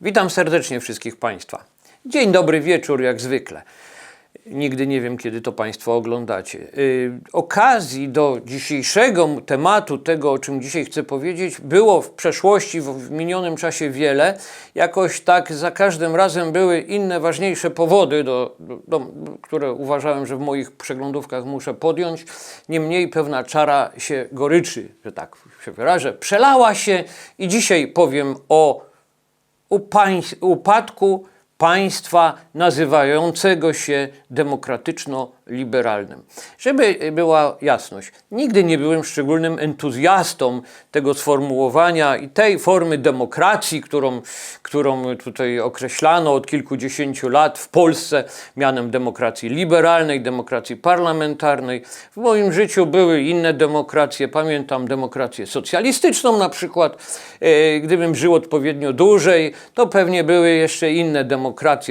Witam serdecznie wszystkich Państwa. Dzień dobry wieczór, jak zwykle. Nigdy nie wiem, kiedy to Państwo oglądacie. Yy, okazji do dzisiejszego tematu, tego o czym dzisiaj chcę powiedzieć, było w przeszłości, w, minionym czasie wiele. Jakoś tak za każdym razem były inne, ważniejsze powody, do, do, do, które uważałem, że w moich przeglądówkach muszę podjąć. Niemniej pewna czara się goryczy, że tak się wyrażę, przelała się i dzisiaj powiem o o, pães, o pático państwa nazywającego się demokratyczno-liberalnym. Żeby była jasność, nigdy nie byłem szczególnym entuzjastą tego sformułowania i tej formy demokracji, którą, którą tutaj określano od kilkudziesięciu lat w Polsce mianem demokracji liberalnej, demokracji parlamentarnej. W moim życiu były inne demokracje. Pamiętam demokrację socjalistyczną na przykład. E, Gdybym żył odpowiednio dłużej, to pewnie były jeszcze inne demokracje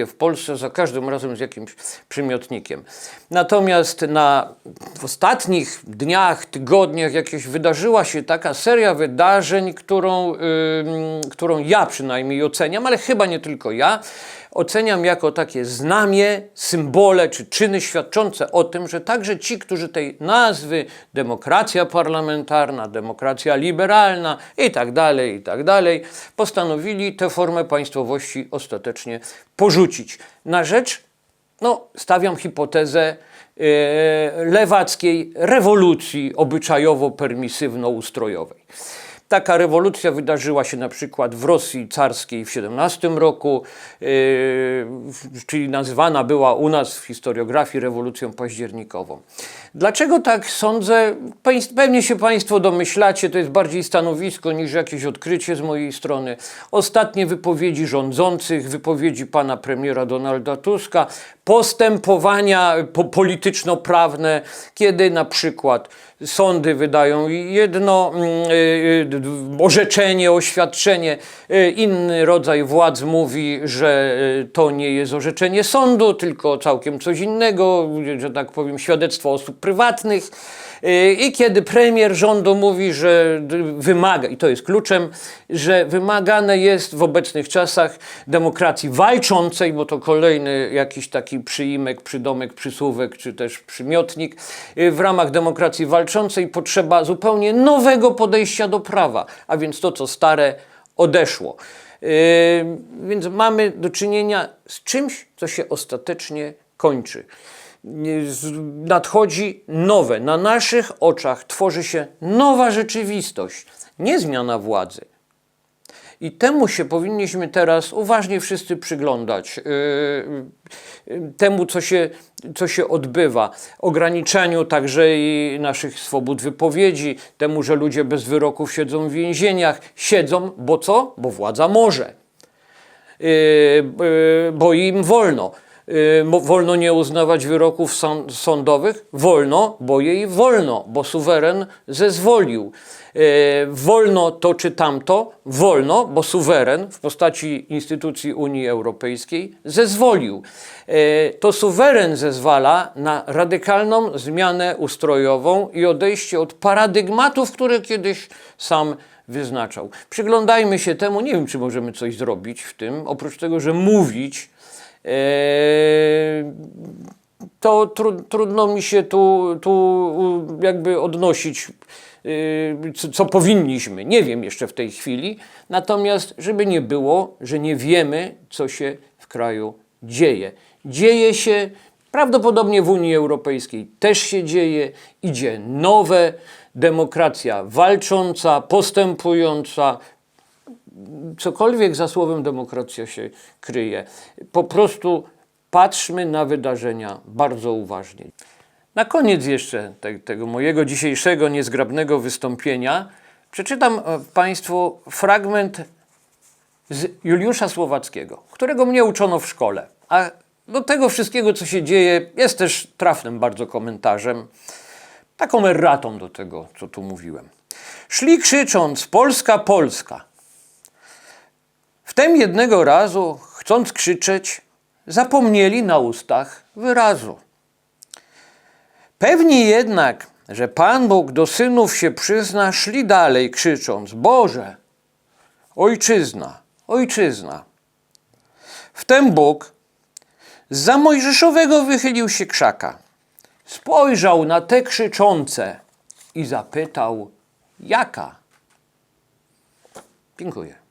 w Polsce, za każdym razem z jakimś przymiotnikiem. Natomiast na, w ostatnich dniach, tygodniach jakieś wydarzyła się taka seria wydarzeń, którą, ym, którą ja przynajmniej oceniam, ale chyba nie tylko ja, oceniam jako takie znamie, symbole czy czyny świadczące o tym, że także ci, którzy tej nazwy demokracja parlamentarna, demokracja liberalna i tak dalej, i tak dalej, postanowili tę formę państwowości ostatecznie porzucić. Na rzecz, no, stawiam hipotezę e, lewackiej rewolucji obyczajowo-permisywno-ustrojowej. Taka rewolucja wydarzyła się na przykład w Rosji carskiej w XVII roku, yy, czyli nazywana była u nas w historiografii rewolucją październikową. Dlaczego tak sądzę? Pewnie się Państwo domyślacie, to jest bardziej stanowisko niż jakieś odkrycie z mojej strony. Ostatnie wypowiedzi rządzących, wypowiedzi pana premiera Donalda Tuska, postępowania po- polityczno-prawne, kiedy na przykład sądy wydają jedno mm, y, y, orzeczenie, oświadczenie, y, inny rodzaj władz mówi, że y, to nie jest orzeczenie sądu, tylko całkiem coś innego, że tak powiem, świadectwo osób prywatnych. Y, I kiedy premier rządu mówi, że wymaga, i to jest kluczem, że wymagane jest w obecnych czasach demokracji walczącej, bo to kolejny jakiś taki przyimek, przydomek, przysłówek, czy też przymiotnik, w ramach demokracji walczącej potrzeba zupełnie nowego podejścia do prawa, a więc to, co stare, odeszło. Yy, Więc mamy do czynienia z czymś, co się ostatecznie kończy. Z- Nadchodzi nowe, na naszych oczach tworzy się nowa rzeczywistość, nie zmiana władzy. I temu się powinniśmy teraz uważnie wszyscy przyglądać. Yy, yy, Temu, co się, co się odbywa. Ograniczeniu także i naszych swobód wypowiedzi, temu, że ludzie bez wyroków siedzą w więzieniach. Siedzą, bo co? Bo władza może. Yy, bo im wolno. Yy, wolno nie uznawać wyroków sąd- sądowych? Wolno, bo jej wolno, bo suweren zezwolił. Yy, wolno to czy tamto? Wolno, bo suweren w postaci instytucji Unii Europejskiej zezwolił. Yy, to suweren zezwala na radykalną zmianę ustrojową i odejście od paradygmatów, które kiedyś sam wyznaczał. Przyglądajmy się temu, nie wiem, czy możemy coś zrobić w tym, oprócz tego, że mówić. Eee, to tru, trudno mi się tu, tu jakby odnosić, yy, co, co powinniśmy. Nie wiem jeszcze w tej chwili. Natomiast, żeby nie było, że nie wiemy, co się w kraju dzieje. Dzieje się, prawdopodobnie w Unii Europejskiej też się dzieje, idzie nowe, demokracja walcząca, postępująca, cokolwiek za słowem demokracja się kryje. Po prostu patrzmy na wydarzenia bardzo uważnie. Na koniec jeszcze te, tego mojego dzisiejszego niezgrabnego wystąpienia przeczytam e, Państwu fragment z Juliusza Słowackiego, którego mnie uczono w szkole. A do tego wszystkiego, co się dzieje, jest też trafnym bardzo komentarzem, taką erratą do tego, co tu mówiłem. Szli krzycząc: Polska, Polska. Wtem jednego razu, chcąc krzyczeć, zapomnieli na ustach wyrazu. Pewni jednak, że Pan Bóg do synów się przyzna, szli dalej krzycząc: Boże, ojczyzna, ojczyzna. Wtem Bóg za Mojżeszowego wychylił się krzaka. Spojrzał na te krzyczące i zapytał, jaka? Dziękuję.